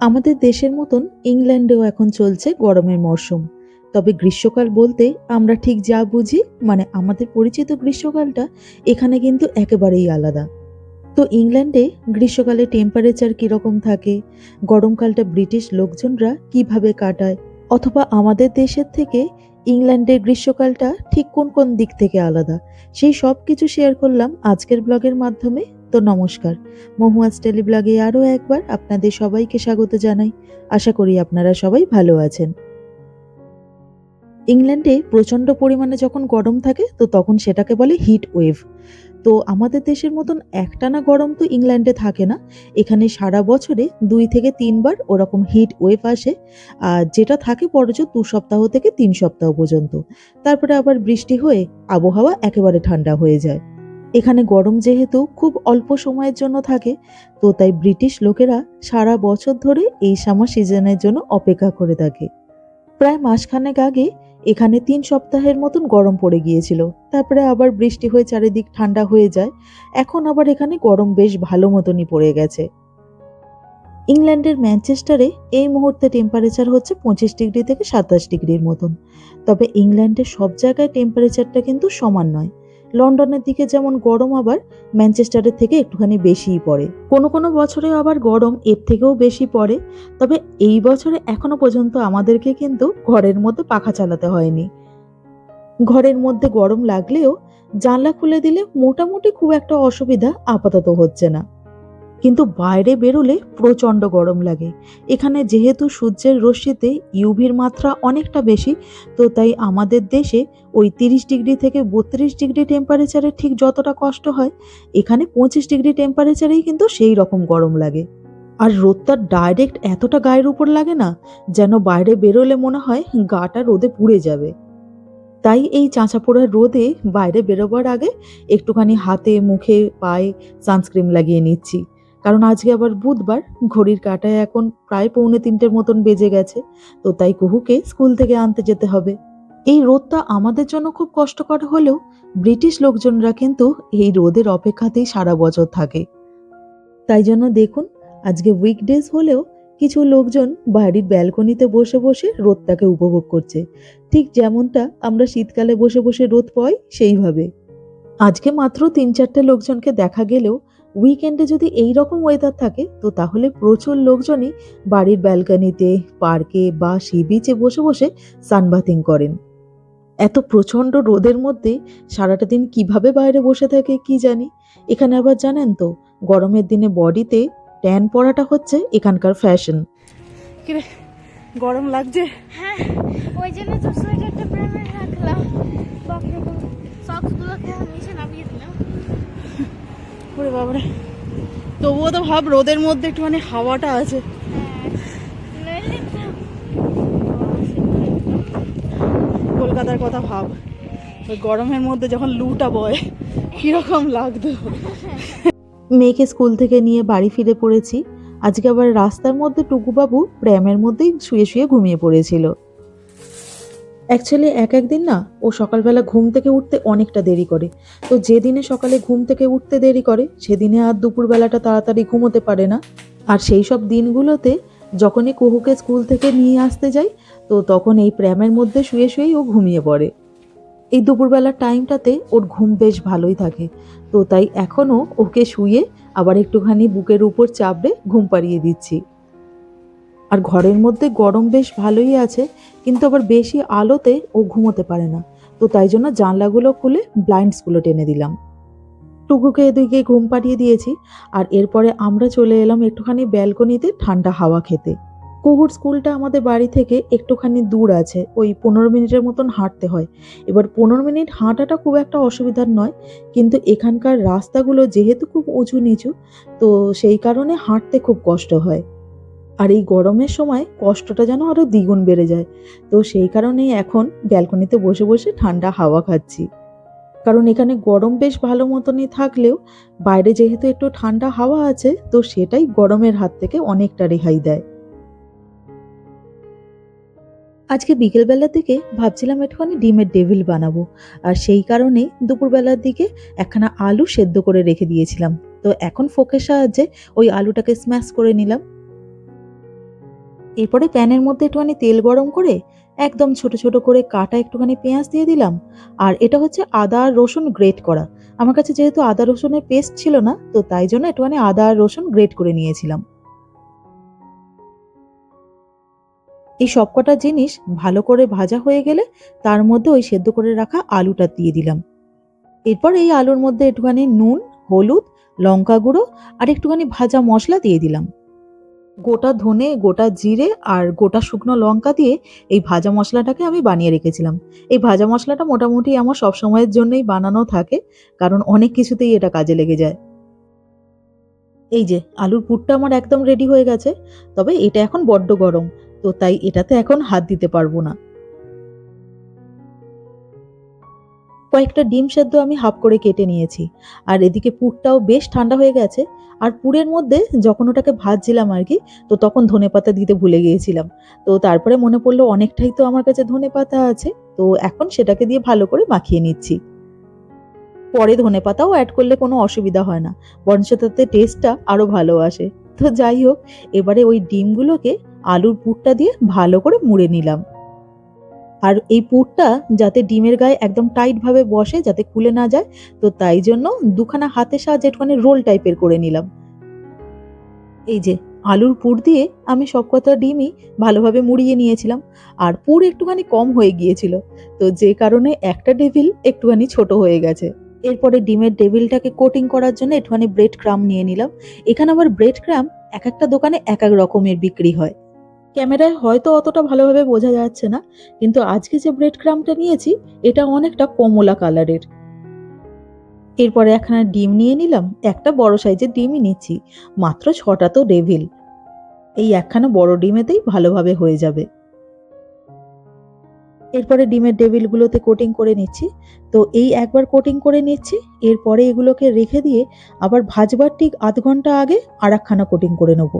আমাদের দেশের মতন ইংল্যান্ডেও এখন চলছে গরমের মরশুম। তবে গ্রীষ্মকাল বলতে আমরা ঠিক যা বুঝি মানে আমাদের পরিচিত গ্রীষ্মকালটা এখানে কিন্তু একেবারেই আলাদা। তো ইংল্যান্ডে গ্রীষ্মকালে টেম্পারেচার কীরকম থাকে? গরমকালটা ব্রিটিশ লোকজনরা কীভাবে কাটায়? অথবা আমাদের দেশের থেকে ইংল্যান্ডের গ্রীষ্মকালটা ঠিক কোন কোন দিক থেকে আলাদা? সেই সব কিছু শেয়ার করলাম আজকের ব্লগের মাধ্যমে। তো নমস্কার। মহুয়াজ টেলিব্লগে আরও একবার আপনাদের সবাইকে স্বাগত জানাই। আশা করি আপনারা সবাই ভালো আছেন। ইংল্যান্ডে প্রচণ্ড পরিমাণে যখন গরম থাকে, তো তখন সেটাকে বলে হিট ওয়েভ তো আমাদের দেশের মতন একটানা গরম তো ইংল্যান্ডে থাকে না। এখানে সারা বছরে দুই থেকে তিনবার ওরকম হিট ওয়েভ আসে, আর যেটা থাকে বড়জোর দু সপ্তাহ থেকে তিন সপ্তাহ পর্যন্ত। তারপরে আবার বৃষ্টি হয়ে আবহাওয়া একেবারে ঠান্ডা হয়ে যায়। এখানে গরম যেহেতু খুব অল্প সময়ের জন্য থাকে, তো তাই ব্রিটিশ লোকেরা সারা বছর ধরে এই সামার সিজনের জন্য অপেক্ষা করে থাকে। প্রায় মাসখানেক আগে এখানে তিন সপ্তাহের মতন গরম পড়ে গিয়েছিল। তারপরে আবার বৃষ্টি হয়ে চারিদিক ঠান্ডা হয়ে যায়। এখন আবার এখানে গরম বেশ ভালো মতনই পড়ে গেছে। ইংল্যান্ডের ম্যানচেস্টারে এই মুহূর্তে টেম্পারেচার হচ্ছে পঁচিশ ডিগ্রি থেকে সাতাশ ডিগ্রির মতন। তবে ইংল্যান্ডের সব জায়গায় টেম্পারেচারটা কিন্তু সমান নয়। লন্ডনের দিকে যেমন গরম আবার, ম্যানচেস্টারের থেকে একটুখানি বেশিই পড়ে। কোনো কোনো বছরে আবার গরম এর থেকেও বেশি পড়ে, তবে এই বছরে এখনও পর্যন্ত আমাদেরকে কিন্তু ঘরের মধ্যে পাখা চালাতে হয়নি। ঘরের মধ্যে গরম লাগলেও জানলা খুলে দিলে মোটামুটি খুব একটা অসুবিধা আপাতত হচ্ছে না। কিন্তু বাইরে বেরোলে প্রচণ্ড গরম লাগে। এখানে যেহেতু সূর্যের রশ্মিতে ইউভির মাত্রা অনেকটা বেশি, তো তাই আমাদের দেশে ওই তিরিশ ডিগ্রি থেকে বত্রিশ ডিগ্রি টেম্পারেচারে ঠিক যতটা কষ্ট হয়, এখানে পঁচিশ ডিগ্রি টেম্পারেচারেই কিন্তু সেই রকম গরম লাগে। আর রোদটা ডাইরেক্ট এতটা গায়ের উপর লাগে না, যেন বাইরে বেরোলে মনে হয় গাটা রোদে পুড়ে যাবে। তাই এই চাঁচা পোড়ার রোদে বাইরে বেরোবার আগে একটুখানি হাতে, মুখে, পায়ে সানস্ক্রিন লাগিয়ে নিচ্ছি। কারণ আজকে আবার বুধবার, ঘড়ির কাঁটায় এখন প্রায় পৌনে তিনটের মতন বেজে গেছে, তো তাই কুহুকে স্কুল থেকে আনতে যেতে হবে। এই রোদটা আমাদের জন্য খুব কষ্টকর হলেও ব্রিটিশ লোকজনরা কিন্তু এই রোদের অপেক্ষাতেই সারা বছর থাকে। তাই জন্য দেখুন, আজকে উইকডেজ হলেও কিছু লোকজন বাড়ির ব্যালকনিতে বসে বসে রোদটাকে উপভোগ করছে। ঠিক যেমনটা আমরা শীতকালে বসে বসে রোদ পাই, সেইভাবে। আজকে মাত্র তিন চারটে লোকজনকে দেখা গেলেও উইকেন্ডে যদি এই রকম ওয়েদার থাকে তো তাহলে প্রচুর লোকজনই বাড়ির ব্যালকনিতে পার্কে বা সি বিচে বসে বসে সানবাথিং করেন। এত প্রচণ্ড রোদের মধ্যে সারাটা দিন কীভাবে বাইরে বসে থাকে কি জানি? এখানে আবার জানেন তো গরমের দিনে বডিতে ট্যান পড়াটা হচ্ছে এখানকার ফ্যাশন গরম লাগছে? হ্যাঁ ওই জন্য তো ওরে বাবারে। তবুও তো ভাব রোদের মধ্যে একটুখানি হাওয়াটা আছে। কলকাতার কথা ভাব। ওই গরমের মধ্যে যখন লুটা বয়, কীরকম লাগতো। মেয়েকে স্কুল থেকে নিয়ে বাড়ি ফিরে পড়েছি। আজকে আবার রাস্তার মধ্যে টুকুবাবু প্র্যামের মধ্যেই শুয়ে শুয়ে ঘুমিয়ে পড়েছিল। অ্যাকচুয়ালি এক একদিন না, ও সকালবেলা ঘুম থেকে উঠতে অনেকটা দেরি করে। তো যেদিনে সকালে ঘুম থেকে উঠতে দেরি করে, সেদিনে আর দুপুরবেলাটা তাড়াতাড়ি ঘুমোতে পারে না। আর সেই সব দিনগুলোতে যখনই কুহুকে স্কুল থেকে নিয়ে আসতে যাই, তো তখন এই প্র্যামের মধ্যে শুয়ে শুয়েই ও ঘুমিয়ে পড়ে। এই দুপুরবেলার টাইমটাতে ওর ঘুম বেশ ভালোই থাকে। তো তাই এখনও ওকে শুয়ে আবার একটুখানি বুকের উপর চাপড়ে ঘুম পাড়িয়ে দিচ্ছি। আর ঘরের মধ্যে গরম বেশ ভালোই আছে, কিন্তু আবার বেশি আলোতে ও ঘুমোতে পারে না। তো তাই জন্য জানলাগুলো খুলে ব্লাইন্ডসগুলো টেনে দিলাম। টুকুকে এদিকে ঘুম পাড়িয়ে দিয়েছি আর এরপরে আমরা চলে এলাম একটুখানি ব্যালকনিতে ঠান্ডা হাওয়া খেতে। কুহুর স্কুলটা আমাদের বাড়ি থেকে একটুখানি দূর আছে, ওই পনেরো মিনিটের মতন হাঁটতে হয়। এবার পনেরো মিনিট হাঁটাটা খুব একটা অসুবিধার নয়, কিন্তু এখানকার রাস্তাগুলো যেহেতু খুব উঁচু নিচু, তো সেই কারণে হাঁটতে খুব কষ্ট হয়। আর এই গরমের সময় কষ্টটা যেন আরও দ্বিগুণ বেড়ে যায়। তো সেই কারণেই এখন ব্যালকনিতে বসে বসে ঠান্ডা হাওয়া খাচ্ছি। কারণ এখানে গরম বেশ ভালো মতনই থাকলেও বাইরে যেহেতু একটু ঠান্ডা হাওয়া আছে, তো সেটাই গরমের হাত থেকে অনেকটা রেহাই দেয়। আজকে বিকেলবেলার দিকে ভাবছিলাম একটুখানি ডিমের ডেভিল বানাবো, আর সেই কারণেই দুপুরবেলার দিকে একখানা আলু সেদ্ধ করে রেখে দিয়েছিলাম। তো এখন ফোকের সাহায্যে ওই আলুটাকে স্ম্যাশ করে নিলাম। এরপরে প্যানের মধ্যে একটুখানি তেল গরম করে একদম ছোট ছোট করে কাটা একটুখানি পেঁয়াজ দিয়ে দিলাম। আর এটা হচ্ছে আদা আর রসুন গ্রেট করা। আমার কাছে যেহেতু আদা রসুনের পেস্ট ছিল না, তো তাই জন্য একটুখানি আদা আর রসুন গ্রেট করে নিয়েছিলাম। এই সবকটা জিনিস ভালো করে ভাজা হয়ে গেলে তার মধ্যে ওই সেদ্ধ করে রাখা আলুটা দিয়ে দিলাম। এরপর এই আলুর মধ্যে একটুখানি নুন, হলুদ, লঙ্কা গুঁড়ো আর একটুখানি ভাজা মশলা দিয়ে দিলাম। গোটা ধনে, গোটা জিরে আর গোটা শুকনো লঙ্কা দিয়ে এই ভাজা মশলাটাকে আমি বানিয়ে রেখেছিলাম। এই ভাজা মশলাটা মোটামুটি আমার সব সময়ের জন্যই বানানো থাকে, কারণ অনেক কিছুতেই এটা কাজে লেগে যায়। এই যে, আলুর পুরটা আমার একদম রেডি হয়ে গেছে, তবে এটা এখন বড্ড গরম, তো তাই এটাতে এখন হাত দিতে পারব না। কয়েকটা ডিম সেদ্ধ আমি হাফ করে কেটে নিয়েছি। আর এদিকে পুরটাও বেশ ঠান্ডা হয়ে গেছে। আর পুরের মধ্যে যখন ওটাকে ভাজছিলাম আর কি, তো তখন ধনেপাতা দিতে ভুলে গিয়েছিলাম। তো তারপরে মনে পড়ল অনেকটাই তো আমার কাছে ধনেপাতা আছে, তো এখন সেটাকে দিয়ে ভালো করে মাখিয়ে নিচ্ছি। পরে ধনেপাতাও অ্যাড করলে কোনো অসুবিধা হয় না, বরঞ্চ তাতে টেস্টটা আরও ভালো আসে। তো যাই হোক, এবারে ওই ডিমগুলোকে আলুর পুরটা দিয়ে ভালো করে মুড়ে নিলাম। আর এই পুরটা যাতে ডিমের গায়ে একদম টাইট ভাবে বসে, যাতে খুলে না যায়, তো তাই জন্য দুখানা হাতের সাহায্যে একটুখানি রোল টাইপের করে নিলাম। এই যে আলুর পুর দিয়ে আমি সব কটা ডিমই ভালোভাবে মুড়িয়ে নিয়েছিলাম, আর পুর একটুখানি কম হয়ে গিয়েছিল, তো যে কারণে একটা ডেভিল একটুখানি ছোট হয়ে গেছে। এরপরে ডিমের ডেভিলটাকে কোটিং করার জন্য একটুখানি ব্রেড ক্রাম নিয়ে নিলাম। এখানে আবার ব্রেড ক্রাম এক একটা দোকানে এক এক রকমের বিক্রি হয়। ক্যামেরায় হয়তো অতটা ভালোভাবে বোঝা যাচ্ছে না, কিন্তু আজকে যে ব্রেড ক্রামটা নিয়েছি, এটা অনেকটা কমলা কালারের এরপরে একখানা ডিম নিয়ে নিলাম, একটা বড় সাইজের ডিমই নিচ্ছি, মাত্র ছটা তো ডেভিল এই একখানা বড় ডিমেতেই ভালোভাবে হয়ে যাবে। এরপরে ডিমের ডেভিলগুলোতে কোটিং করে নিচ্ছি, তো এই একবার কোটিং করে নিচ্ছি, এরপরে এগুলোকে রেখে দিয়ে আবার ভাজবার ঠিক আধ ঘণ্টা আগে আর একখানা কোটিং করে নেব।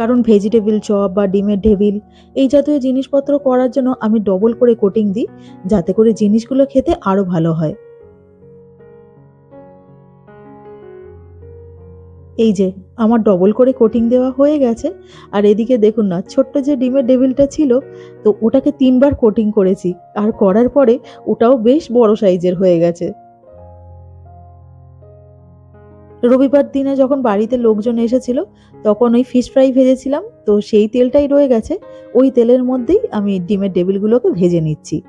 কারণ ভেজিটেবিল চপ বা ডিমের ডেভিল এই জাতীয় জিনিসপত্র করার জন্য আমি ডবল করে কোটিং দিই, যাতে করে জিনিসগুলো খেতে আরও ভালো হয়। এই যে, আমার ডবল করে কোটিং দেওয়া হয়ে গেছে। আর এদিকে দেখুন না, ছোট্ট যে ডিমের ডেভিলটা ছিল, তো ওটাকে তিনবার কোটিং করেছি। আর করার পরে ওটাও বেশ বড় সাইজের হয়ে গেছে। রবিবার দিনে যখন বাড়িতে লোকজন এসেছিল, তখন ওই ফিশ ফ্রাই ভেজেছিলাম, তো সেই তেলটাই রয়ে গেছে। ওই তেলের মধ্যেই আমি ডিমের টেবিলগুলোকে ভেজে নিচ্ছি।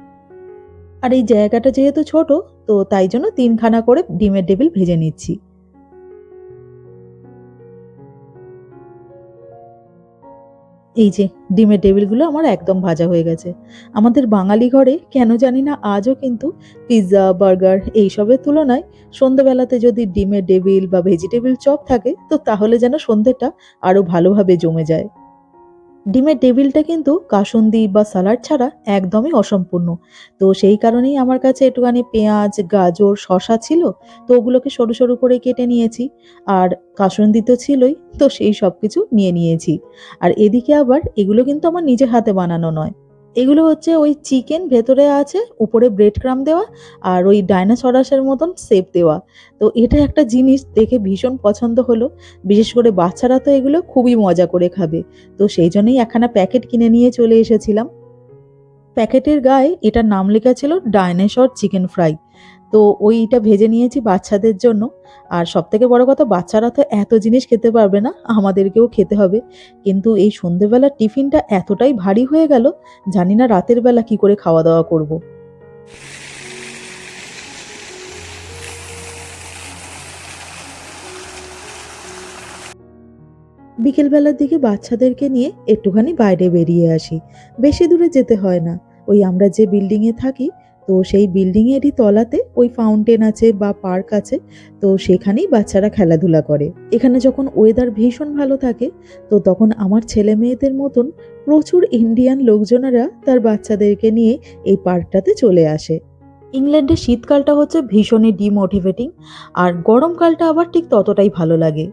আর এই জায়গাটা যেহেতু ছোট, তো তাই জন্য তিনখানা করে ডিমের টেবিল ভেজে নিচ্ছি। এই যে, ডিমের টেবিলগুলো আমার একদম ভাজা হয়ে গেছে। আমাদের বাঙালি ঘরে কেন জানি না আজও কিন্তু পিৎজা, বার্গার এইসবের তুলনায় সন্ধ্যেবেলাতে যদি ডিমের টেবিল বা ভেজিটেবিল চপ থাকে, তো তাহলে যেন সন্ধ্যেটা আরও ভালোভাবে জমে যায়। ডিমের টেবিলটা কিন্তু কাসুন্দি বা সালাড ছাড়া একদমই অসম্পূর্ণ। তো সেই কারণেই আমার কাছে একটুখানি পেঁয়াজ, গাজর শশা ছিল, তো ওগুলোকে সরু সরু করে কেটে নিয়েছি। আর কাসুন্দি তো ছিলই, তো সেই সব কিছু নিয়ে নিয়েছি। আর এদিকে আবার এগুলো কিন্তু আমার নিজের হাতে বানানো নয়। এগুলো হচ্ছে ওই চিকেন ভেতরে আছে, উপরে ব্রেড ক্রাম দেওয়া আর ওই ডাইনোসরাসের মতন সেপ দেওয়া। তো এটা একটা জিনিস দেখে ভীষণ পছন্দ হলো। বিশেষ করে বাচ্চারা তো এগুলো খুবই মজা করে খাবে। তো সেই জন্যই একখানা প্যাকেট কিনে নিয়ে চলে এসেছিলাম। প্যাকেটের গায়ে এটার নাম লেখা ছিল ডাইনোসর চিকেন ফ্রাই তো ওইটা ভেজে নিয়েছি বাচ্চাদের জন্য। আর সব থেকে বড় কথা, বাচ্চারা তো এত জিনিস খেতে পারবে না, আমাদেরকেও খেতে হবে। কিন্তু এই সন্ধেবেলার টিফিনটা এতটাই ভারী হয়ে গেল, জানি না রাতের বেলা কি করে খাওয়া দাওয়া করব। বিকেলবেলার দিকে বাচ্চাদেরকে নিয়ে একটুখানি বাইরে বেরিয়ে আসি। বেশি দূরে যেতে হয় না। ওই আমরা যে বিল্ডিংয়ে থাকি তো সেই বিল্ডিংয়েরই তলাতে ওই ফাউন্টেন আছে বা পার্ক আছে, তো সেখানেই বাচ্চারা খেলাধুলা করে। এখানে যখন ওয়েদার ভীষণ ভালো থাকে, তো তখন আমার ছেলে মেয়েদের মতন প্রচুর ইন্ডিয়ান লোকজনেরা তার বাচ্চাদেরকে নিয়ে এই পার্কটাতে চলে আসে। ইংল্যান্ডের শীতকালটা হচ্ছে ভীষণই ডিমোটিভেটিং আর গরমকালটা আবার ঠিক ততটাই ভালো লাগে।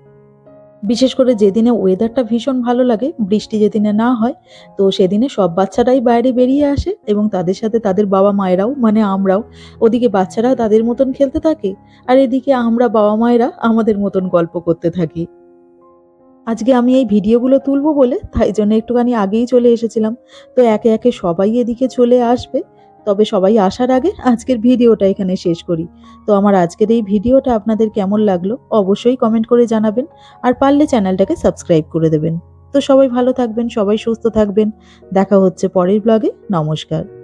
বিশেষ করে যেদিনে ওয়েদারটা ভীষণ ভালো লাগে, বৃষ্টি যেদিনে না হয়, তো সেদিনে সব বাচ্চারাই বাইরে বেরিয়ে আসে এবং তাদের সাথে তাদের বাবা মায়েরাও মানে আমরাও, ওদিকে বাচ্চারা তাদের মতন খেলতে থাকে আর এদিকে আমরা বাবা মায়েরা আমাদের মতন গল্প করতে থাকি। আজকে আমি এই ভিডিওগুলো তুলবো বলে, তাই জন্য একটুখানি আগেই চলে এসেছিলাম। তো একে একে সবাই এদিকে চলে আসবে। তবে সবাই আসার আগে আজকের ভিডিওটা এখানে শেষ করি। তো আমার আজকের এই ভিডিওটা আপনাদের কেমন লাগল অবশ্যই কমেন্ট করে জানাবেন আর পারলে চ্যানেলটাকে সাবস্ক্রাইব করে দেবেন। তো সবাই ভালো থাকবেন, সবাই সুস্থ থাকবেন। দেখা হচ্ছে পরের ব্লগে। নমস্কার।